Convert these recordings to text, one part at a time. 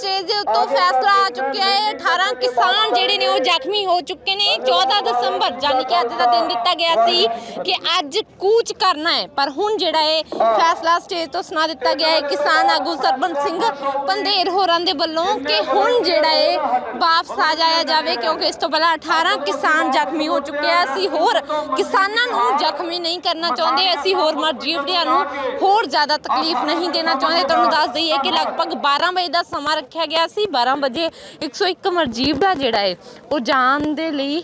Stage ਦੇ ਉੱਤੋਂ ਫੈਸਲਾ ਆ ਚੁੱਕਿਆ ਹੈ। 18 ਕਿਸਾਨ ਜਿਹੜੇ ਨੇ ਉਹ ਜ਼ਖਮੀ ਹੋ ਚੁੱਕੇ ਨੇ। 14 ਦਸੰਬਰ ਜਾਨੀ ਕਿ ਅੱਜ ਦਾ ਦਿਨ ਦਿੱਤਾ ਗਿਆ ਸੀ ਕਿ ਅੱਜ ਕੂਚ ਕਰਨਾ ਹੈ। ਪਰ ਹੁਣ ਜਿਹੜਾ ਹੈ ਫੈਸਲਾ ਸਟੇਜ ਤੋਂ ਸੁਣਾ ਦਿੱਤਾ ਗਿਆ ਹੈ। ਕਿਸਾਨ ਆਗੂ ਸਰਬੰਸ ਸਿੰਘ ਪੰਧੇਰ ਹੋਰਾਂ ਦੇ ਵੱਲੋਂ ਕਿ ਹੁਣ ਜਿਹੜਾ ਹੈ ਵਾਪਸ ਆ ਜਾਇਆ ਜਾਵੇ, ਕਿਉਂਕਿ ਇਸ ਤੋਂ ਪਹਿਲਾਂ 18 ਕਿਸਾਨ ਜ਼ਖਮੀ ਹੋ ਚੁੱਕੇ ਆ। ਅਸੀਂ ਹੋਰ ਕਿਸਾਨਾਂ ਨੂੰ ਜ਼ਖਮੀ ਨਹੀਂ ਕਰਨਾ ਚਾਹੁੰਦੇ। ਅਸੀਂ ਹੋਰ ਮਰਜੀਵੜਿਆਂ ਨੂੰ ਹੋਰ ਜ਼ਿਆਦਾ ਤਕਲੀਫ ਨਹੀਂ ਦੇਣਾ ਚਾਹੁੰਦੇ। ਤੁਹਾਨੂੰ ਦੱਸ ਦਈਏ ਕਿ ਲਗਭਗ 12 ਵਜੇ ਦਾ ਸਮਾਂ ਰੱਖਿਆ ਗਿਆ ਸੀ। 12 ਵਜੇ 101 ਮਰਜੀਬ ਦਾ ਜਿਹੜਾ ਹੈ ਉਹ ਜਾਣ ਦੇ ਲਈ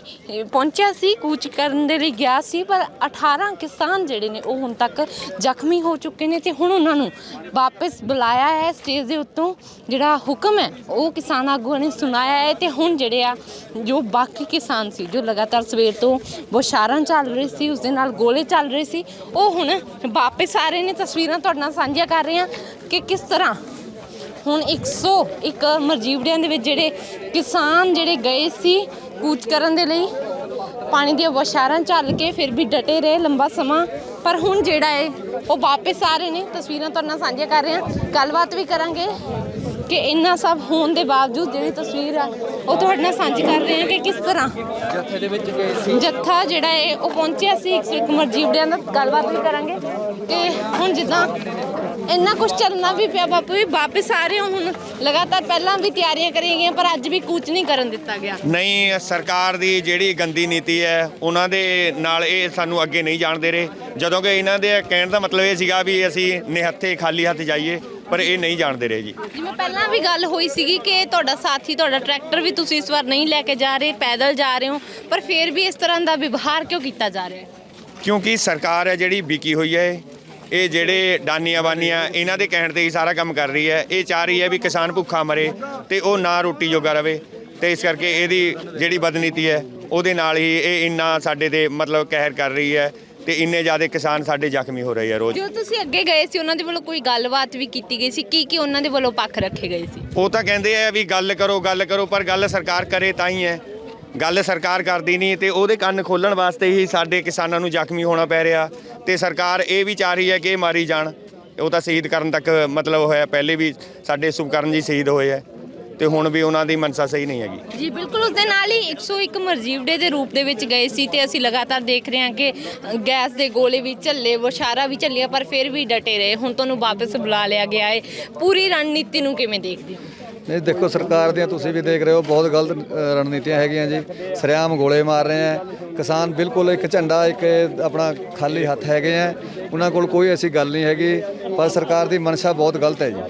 ਪਹੁੰਚਿਆ ਸੀ, ਕੂਚ ਕਰਨ ਦੇ ਲਈ ਗਿਆ ਸੀ, ਪਰ 18 ਕਿਸਾਨ ਜਿਹੜੇ ਨੇ, ਉਹ ਹੁਣ ਤੱਕ ਜ਼ਖਮੀ ਹੋ ਚੁੱਕੇ ਨੇ ਤੇ ਹੁਣ ਉਹਨਾਂ ਨੂੰ ਵਾਪਸ ਬੁਲਾਇਆ ਹੈ ਸਟੇਜ ਦੇ ਉੱਤੋਂ। ਜਿਹੜਾ ਹੁਕਮ ਹੈ, ਉਹ ਕਿਸਾਨ ਆਗੂਆਂ ਨੇ ਸੁਣਾਇਆ ਹੈ ਤੇ ਹੁਣ ਜਿਹੜੇ ਆ, ਜੋ ਬਾਕੀ ਕਿਸਾਨ ਸੀ, ਜੋ ਲਗਾਤਾਰ ਸਵੇਰ ਤੋਂ ਬੁਸ਼ਾਰਾਂ ਚੱਲ ਰਹੀ ਸੀ, ਉਸ ਦੇ ਨਾਲ ਗੋਲੇ ਚੱਲ ਰਹੇ ਸੀ, ਉਹ ਹੁਣ ਵਾਪਸ ਆ ਰਹੇ ਨੇ। ਤਸਵੀਰਾਂ ਤੁਹਾਡੇ ਨਾਲ ਸਾਂਝੀਆਂ ਕਰ ਰਹੇ ਹਾਂ ਕਿ ਕਿਸ ਤਰ੍ਹਾਂ ਹੁਣ 101 ਮਰਜੀਵੜਿਆਂ ਦੇ ਵਿੱਚ ਜਿਹੜੇ ਕਿਸਾਨ ਜਿਹੜੇ ਗਏ ਸੀ ਕੂਚ ਕਰਨ ਦੇ ਲਈ, ਪਾਣੀ ਦੀਆਂ ਬੋਸ਼ਾਰਾਂ ਚੱਲ ਕੇ ਫਿਰ ਵੀ ਡਟੇ ਰਹੇ ਲੰਬਾ ਸਮਾਂ, ਪਰ ਹੁਣ ਜਿਹੜਾ ਹੈ, ਉਹ ਵਾਪਸ ਆ ਰਹੇ ਨੇ। ਤਸਵੀਰਾਂ ਤੁਹਾਡੇ ਨਾਲ ਸਾਂਝੀਆਂ ਕਰ ਰਹੇ ਹਾਂ। ਗੱਲਬਾਤ ਵੀ ਕਰਾਂਗੇ। ਕਿ ਇੰਨਾ ਸਭ ਹੋਣ ਦੇ ਬਾਵਜੂਦ ਜਿਹੜੀ ਤਸਵੀਰ ਆ ਉਹ ਤੁਹਾਡੇ ਨਾਲ ਸਾਂਝੀ ਕਰ ਰਹੇ ਹਾਂ ਕਿ ਕਿਸ ਤਰ੍ਹਾਂ ਜੱਥੇ ਦੇ ਵਿੱਚ ਗਏ ਸੀ। ਜੱਥਾ ਜਿਹੜਾ ਹੈ ਉਹ ਪਹੁੰਚਿਆ ਸੀ। 101 ਮਰਜੀਵੜਿਆਂ ਦਾ ਗੱਲਬਾਤ ਵੀ ਕਰਾਂਗੇ। ਤੇ ਹੁਣ ਜਿੱਦਾਂ ਇੰਨਾ ਕੁਝ ਚੱਲਣਾ ਵੀ ਪਿਆ ਬਾਪੂ ਵੀ ਵਾਪਸ ਆ ਰਹੇ ਹੋ ਹੁਣ। ਲਗਾਤਾਰ ਪਹਿਲਾਂ ਵੀ ਤਿਆਰੀਆਂ ਕਰੀਆਂ ਗਈਆਂ ਪਰ ਅੱਜ ਵੀ ਕੂਚ ਨਹੀਂ ਕਰਨ ਦਿੱਤਾ ਗਿਆ। ਨਹੀਂ ਸਰਕਾਰ ਦੀ ਜਿਹੜੀ ਗੰਦੀ ਨੀਤੀ ਹੈ ਉਹਨਾਂ ਦੇ ਨਾਲ ਇਹ ਸਾਨੂੰ ਅੱਗੇ ਨਹੀਂ ਜਾਣ ਦੇ ਰਹੇ। ਜਦੋਂ ਕਿ ਇਹਨਾਂ ਦੇ ਕਹਿਣ ਦਾ ਮਤਲਬ ਇਹ ਸੀਗਾ ਵੀ ਅਸੀਂ ਨਿਹੱਥੇ ਖਾਲੀ ਹੱਥ ਜਾਈਏ। ਪਰ ਇਹ ਨਹੀਂ ਜਾਣ ਦੇ ਰਹੇ ਜੀ। ਜਿਵੇਂ ਪਹਿਲਾਂ ਵੀ ਗੱਲ ਹੋਈ ਸੀਗੀ ਕਿ ਤੁਹਾਡਾ ਸਾਥੀ ਤੁਹਾਡਾ ਟਰੈਕਟਰ ਵੀ ਤੁਸੀਂ ਇਸ ਵਾਰ ਨਹੀਂ ਲੈ ਕੇ ਜਾ ਰਹੇ ਪੈਦਲ ਜਾ ਰਹੇ ਹੋ ਪਰ ਫਿਰ ਵੀ ਇਸ ਤਰ੍ਹਾਂ ਦਾ ਵਿਵਹਾਰ ਕਿਉਂ ਕੀਤਾ ਜਾ ਰਿਹਾ ਹੈ? ਕਿਉਂਕਿ ਸਰਕਾਰ ਹੈ ਜਿਹੜੀ ਵਿਕੀ ਹੋਈ ਹੈ ਇਹ। ਇਹ ਜਿਹੜੇ ਡਾਨੀਆਂ ਬਾਨੀਆਂ ਇਹਨਾਂ ਦੇ ਕਹਿਣ ਤੇ ਹੀ ਸਾਰਾ ਕੰਮ ਕਰ ਰਹੀ ਹੈ। ਇਹ ਚਾਹ ਰਹੀ ਹੈ ਵੀ ਕਿਸਾਨ ਭੁੱਖਾ ਮਰੇ ਤੇ ਉਹ ਨਾ ਰੋਟੀ ਜੋਗਾ ਰਵੇ ਤੇ ਇਸ ਕਰਕੇ ਇਹਦੀ ਜਿਹੜੀ ਬਦਨੀਤੀ ਹੈ ਉਹਦੇ ਨਾਲ ਹੀ ਇਹ ਇੰਨਾ ਸਾਡੇ ਤੇ ਮਤਲਬ ਕਹਿਰ ਕਰ ਰਹੀ ਹੈ। ਤੇ ਇੰਨੇ ਜ਼ਿਆਦਾ ਕਿਸਾਨ ਸਾਡੇ ਜ਼ਖਮੀ ਹੋ ਰਹੇ ਆ ਰੋਜ਼। ਜੋ ਤੁਸੀਂ ਅੱਗੇ ਗਏ ਸੀ ਉਹਨਾਂ ਦੇ ਵੱਲੋਂ ਕੋਈ ਗੱਲਬਾਤ ਵੀ ਕੀਤੀ ਗਈ ਸੀ? ਕੀ ਕੀ ਉਹਨਾਂ ਦੇ ਵੱਲੋਂ ਪੱਖ ਰੱਖੇ ਗਏ ਸੀ? ਉਹ ਤਾਂ ਕਹਿੰਦੇ ਆ ਵੀ ਗੱਲ ਕਰੋ ਗੱਲ ਕਰੋ ਪਰ ਗੱਲ ਸਰਕਾਰ ਕਰੇ ਤਾਂ ਹੀ ਹੈ। ਗੱਲ ਸਰਕਾਰ ਕਰਦੀ ਨਹੀਂ ਤੇ ਉਹਦੇ ਕੰਨ ਖੋਲਣ ਵਾਸਤੇ ਹੀ ਸਾਡੇ ਕਿਸਾਨਾਂ ਨੂੰ ਜ਼ਖਮੀ ਹੋਣਾ ਪੈ ਰਿਹਾ। ਤੇ ਸਰਕਾਰ ਇਹ ਵੀ ਚਾਹ ਰਹੀ ਹੈ ਕਿ ਇਹ ਮਾਰੀ ਜਾਣ। ਉਹ ਤਾਂ ਸ਼ਹੀਦ ਕਰਨ ਤੱਕ ਮਤਲਬ ਹੋਇਆ ਪਹਿਲੇ ਵੀ ਸਾਡੇ ਸੁਖਕਰਨ ਜੀ ਸ਼ਹੀਦ ਹੋਏ ਆ। ਤੇ ਹੁਣ ਵੀ ਉਹਨਾਂ ਦੀ ਮਨਸਾ ਸਹੀ ਨਹੀਂ ਹੈਗੀ। ਜੀ ਬਿਲਕੁਲ ਉਸ ਦੇ ਨਾਲ ਹੀ 101 ਮਰਜੀਵੜੇ ਦੇ ਰੂਪ ਦੇ ਵਿੱਚ ਗਏ ਸੀ ਤੇ ਅਸੀਂ ਲਗਾਤਾਰ ਦੇਖ ਰਹੇ ਹਾਂ ਕਿ ਗੈਸ ਦੇ ਗੋਲੇ ਵੀ ਝੱਲੇ ਵਸ਼ਾਰਾ ਵੀ ਝੱਲਿਆ ਪਰ ਫਿਰ ਵੀ ਡਟੇ ਰਹੇ। ਹੁਣ ਤੁਹਾਨੂੰ ਵਾਪਸ ਬੁਲਾ ਲਿਆ ਗਿਆ ਹੈ। ਪੂਰੀ ਰਣਨੀਤੀ ਨੂੰ ਕਿਵੇਂ ਦੇਖਦੇ ਹੋ? ਨਹੀਂ ਦੇਖੋ ਸਰਕਾਰ ਦੀਆਂ ਤੁਸੀਂ ਵੀ ਦੇਖ ਰਹੇ ਹੋ ਬਹੁਤ ਗਲਤ ਅ, ਰਣਨੀਤੀਆਂ ਹੈਗੀਆਂ ਜੀ। ਸਰਿਆਮ ਗੋਲੇ ਮਾਰ ਰਹੇ ਆ ਕਿਸਾਨ ਬਿਲਕੁਲ ਇੱਕ ਝੰਡਾ ਇੱਕ ਆਪਣਾ ਖਾਲੀ ਹੱਥ ਹੈਗੇ ਆ ਉਹਨਾਂ ਕੋਲ ਕੋਈ ਐਸੀ ਗੱਲ ਨਹੀਂ ਹੈਗੀ ਪਰ ਸਰਕਾਰ ਦੀ ਮਨਸ਼ਾ ਬਹੁਤ ਗਲਤ ਹੈ ਜੀ।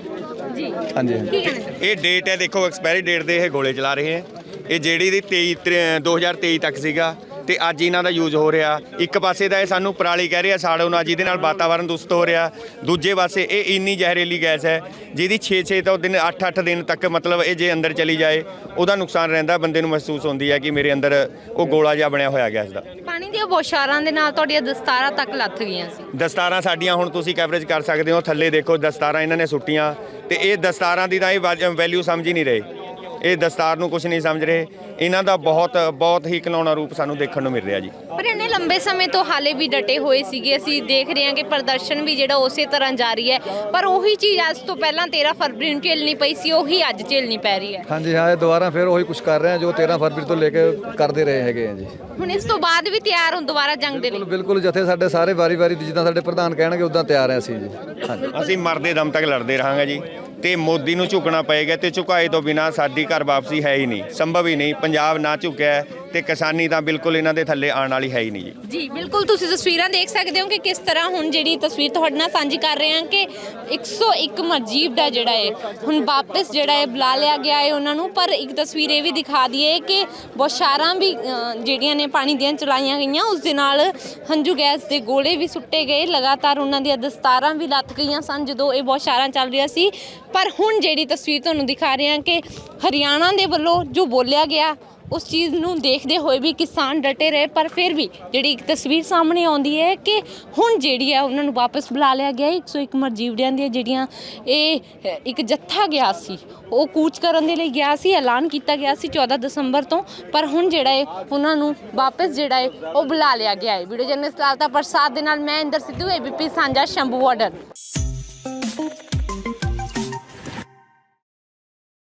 ਜੀ ਹਾਂਜੀ। ਹਾਂਜੀ। ਕੀ ਕਹਿਣਾ ਇਹ ਡੇਟ ਹੈ ਦੇਖੋ ਐਕਸਪਾਇਰੀ ਡੇਟ ਦੇ ਇਹ ਗੋਲੇ ਚਲਾ ਰਹੇ ਹੈ। ਇਹ ਜਿਹੜੀ ਦੀ 23 ਤਰ- 2023 ਤੱਕ ਸੀਗਾ ਤੇ ਅੱਜ ਇਹਨਾਂ ਦਾ ਯੂਜ਼ ਹੋ ਰਿਹਾ। ਇੱਕ ਪਾਸੇ ਦਾ ਇਹ ਸਾਨੂੰ ਪਰਾਲੀ ਕਹਿ ਰਿਹਾ ਸਾੜੋ ਨਾ ਜਿਹਦੇ ਨਾਲ ਵਾਤਾਵਰਣ ਦੁਸਤ ਹੋ ਰਿਹਾ। ਦੂਜੇ ਪਾਸੇ ਇਹ ਇੰਨੀ ਜ਼ਹਿਰੀਲੀ ਗੈਸ ਹੈ ਜਿਹਦੀ 6-6 ਤੋਂ ਦਿਨ 8-8 ਦਿਨ ਤੱਕ ਮਤਲਬ ਇਹ ਜੇ ਅੰਦਰ ਚਲੀ ਜਾਏ ਉਹਦਾ ਨੁਕਸਾਨ ਰਹਿੰਦਾ ਬੰਦੇ ਨੂੰ ਮਹਿਸੂਸ ਹੁੰਦੀ ਹੈ ਕਿ ਮੇਰੇ ਅੰਦਰ ਉਹ ਗੋਲਾ ਜਿਹਾ ਬਣਿਆ ਹੋਇਆ ਗੈਸ ਦਾ। ਪਾਣੀ ਦੀਆਂ ਬੋਸ਼ਾਰਾਂ ਦੇ ਨਾਲ ਤੁਹਾਡੀਆਂ ਦਸਤਾਰਾਂ ਤੱਕ ਲੱਥ ਗਈਆਂ ਸੀ। ਦਸਤਾਰਾਂ ਸਾਡੀਆਂ ਹੁਣ ਤੁਸੀਂ ਕਵਰੇਜ ਕਰ ਸਕਦੇ ਹੋ ਥੱਲੇ ਦੇਖੋ ਦਸਤਾਰਾਂ ਇਹਨਾਂ ਨੇ ਸੁੱਟੀਆਂ। ਤੇ ਇਹ ਦਸਤਾਰਾਂ ਦੀ ਤਾਂ ਇਹ ਵੈਲਿਊ ਸਮਝ ਹੀ ਨਹੀਂ ਰਹੇ। ਇਹ ਦਸਤਾਰ ਨੂੰ ਕੁਝ ਨਹੀਂ ਸਮਝ ਰਹੇ। ਇਹਨਾਂ ਦਾ ਬਹੁਤ ਬਹੁਤ ਹੀ ਘਿਨਾਉਣਾ ਰੂਪ ਸਾਨੂੰ ਦੇਖਣ ਨੂੰ ਮਿਲ ਰਿਹਾ ਜੀ। ਪਰ ਇੰਨੇ ਲੰਬੇ ਸਮੇਂ ਤੋਂ ਹਾਲੇ ਵੀ ਡਟੇ ਹੋਏ ਸੀਗੇ। ਅਸੀਂ ਦੇਖ ਰਹੇ ਹਾਂ ਕਿ ਪ੍ਰਦਰਸ਼ਨ ਵੀ ਜਿਹੜਾ ਉਸੇ ਤਰ੍ਹਾਂ ਜਾਰੀ ਹੈ। ਪਰ ਉਹੀ ਚੀਜ਼ ਅੱਜ ਤੋਂ ਪਹਿਲਾਂ 13 ਫਰਵਰੀ ਨੂੰ ਝੇਲਣੀ ਪਈ ਸੀ ਉਹੀ ਅੱਜ ਝੇਲਣੀ ਪੈ ਰਹੀ ਹੈ। ਹਾਂਜੀ ਹਾਂ ਇਹ ਦੁਬਾਰਾ ਫਿਰ ਉਹੀ ਕੁਝ ਕਰ ਰਹੇ ਆ ਜੋ 13 ਫਰਵਰੀ ਤੋਂ ਲੈ ਕੇ ਕਰਦੇ ਰਹੇ ਹੈਗੇ ਆ ਜੀ। ਹੁਣ ਇਸ ਤੋਂ ਬਾਅਦ ਵੀ ਤਿਆਰ ਹੋ ਦੁਬਾਰਾ ਜੰਗ ਦੇ ਲਈ। ਬਿਲਕੁਲ ਬਿਲਕੁਲ ਜਥੇ ਸਾਡੇ ਸਾਰੇ ਵਾਰੀ-ਵਾਰੀ ਜਿੱਦਾਂ ਸਾਡੇ ਪ੍ਰਧਾਨ ਕਹਿਣਗੇ ਉਦਾਂ ਤਿਆਰ ਆ ਅਸੀਂ ਜੀ। ਹਾਂਜੀ। ਅਸੀਂ ਮਰਦੇ ਦਮ ਤੱਕ ਲੜਦੇ ਰਹਾਂਗੇ ਜੀ। ਤੇ ਮੋਦੀ ਨੂੰ ਝੁਕਣਾ ਪਏਗਾ ਤੇ ਝੁਕਾਏ ਤੋਂ ਬਿਨਾ ਸਾਡੀ ਘਰ ਵਾਪਸੀ ਹੈ ਹੀ ਨਹੀਂ ਸੰਭਵ ਹੀ ਨਹੀਂ। ਪੰਜਾਬ ਨਾ ਝੁਕਿਆ ਹੈ। ਤੇ ਕਿਸਾਨੀ ਤਾਂ ਬਿਲਕੁਲ ਇਹਨਾਂ ਦੇ ਥੱਲੇ ਆਉਣ ਵਾਲੀ ਹੈ ਹੀ ਨਹੀਂ ਜੀ। ਜੀ, ਬਿਲਕੁਲ ਤੁਸੀਂ ਤਸਵੀਰਾਂ ਦੇਖ ਸਕਦੇ ਹੋ ਕਿ ਕਿਸ ਤਰ੍ਹਾਂ ਹੁਣ ਜਿਹੜੀ ਤਸਵੀਰ ਤੁਹਾਡੇ ਨਾਲ ਸਾਂਝੀ ਕਰ ਰਹੇ ਹਾਂ ਕਿ 101 ਮਰਜੀਬ ਦਾ ਜਿਹੜਾ ਹੈ, ਹੁਣ ਵਾਪਸ ਜਿਹੜਾ ਹੈ ਬੁਲਾ ਲਿਆ ਗਿਆ ਹੈ ਉਹਨਾਂ ਨੂੰ। ਪਰ ਇੱਕ ਤਸਵੀਰ ਇਹ ਵੀ ਦਿਖਾ ਦਈਏ ਕਿ ਬੋਸ਼ਾਰਾਂ ਵੀ ਜਿਹੜੀਆਂ ਨੇ ਪਾਣੀ ਦੀਆਂ ਚਲਾਈਆਂ ਗਈਆਂ, ਉਸ ਦੇ ਨਾਲ ਹੰਝੂ ਗੈਸ ਦੇ ਗੋਲੇ ਵੀ ਸੁੱਟੇ ਗਏ। ਲਗਾਤਾਰ ਉਹਨਾਂ ਦੀਆਂ ਦਸਤਾਰਾਂ ਵੀ ਲੱਤ ਗਈਆਂ ਸਨ ਜਦੋਂ ਇਹ ਬੋਸ਼ਾਰਾਂ ਚੱਲ ਰਿਹਾ ਸੀ। ਪਰ ਹੁਣ ਜਿਹੜੀ ਤਸਵੀਰ ਤੁਹਾਨੂੰ ਦਿਖਾ ਰਹੇ ਹਾਂ ਕਿ ਹਰਿਆਣਾ ਦੇ ਵੱਲੋਂ ਜੋ ਬੋਲਿਆ ਗਿਆ ਉਸ ਚੀਜ਼ ਨੂੰ ਦੇਖਦੇ ਹੋਏ ਵੀ ਕਿਸਾਨ ਡਟੇ ਰਹੇ, ਪਰ ਫਿਰ ਵੀ ਜਿਹੜੀ ਇੱਕ ਤਸਵੀਰ ਸਾਹਮਣੇ ਆਉਂਦੀ ਹੈ ਕਿ ਹੁਣ ਜਿਹੜੀ ਹੈ ਉਹਨਾਂ ਨੂੰ ਵਾਪਸ ਬੁਲਾ ਲਿਆ ਗਿਆ ਹੈ। 101 ਮਰਜੀਵੜਿਆਂ ਦੀਆਂ ਜਿਹੜੀਆਂ ਇਹ ਇੱਕ ਜੱਥਾ ਗਿਆ ਸੀ, ਉਹ ਕੂਚ ਕਰਨ ਦੇ ਲਈ ਗਿਆ ਸੀ, ਐਲਾਨ ਕੀਤਾ ਗਿਆ ਸੀ 14 ਦਸੰਬਰ ਤੋਂ, ਪਰ ਹੁਣ ਜਿਹੜਾ ਹੈ ਉਹਨਾਂ ਨੂੰ ਵਾਪਸ ਜਿਹੜਾ ਹੈ ਉਹ ਬੁਲਾ ਲਿਆ ਗਿਆ ਹੈ ਵੀਡੀਓ ਜਰਨਲਿਸਟ ਲਾਲਤਾ ਪ੍ਰਸਾਦ ਦੇ ਨਾਲ ਮੈਂ ਇੰਦਰ ਸਿੱਧੂ ਏਬੀਪੀ ਸਾਂਝਾ, ਸ਼ੰਭੂ ਬਾਰਡਰ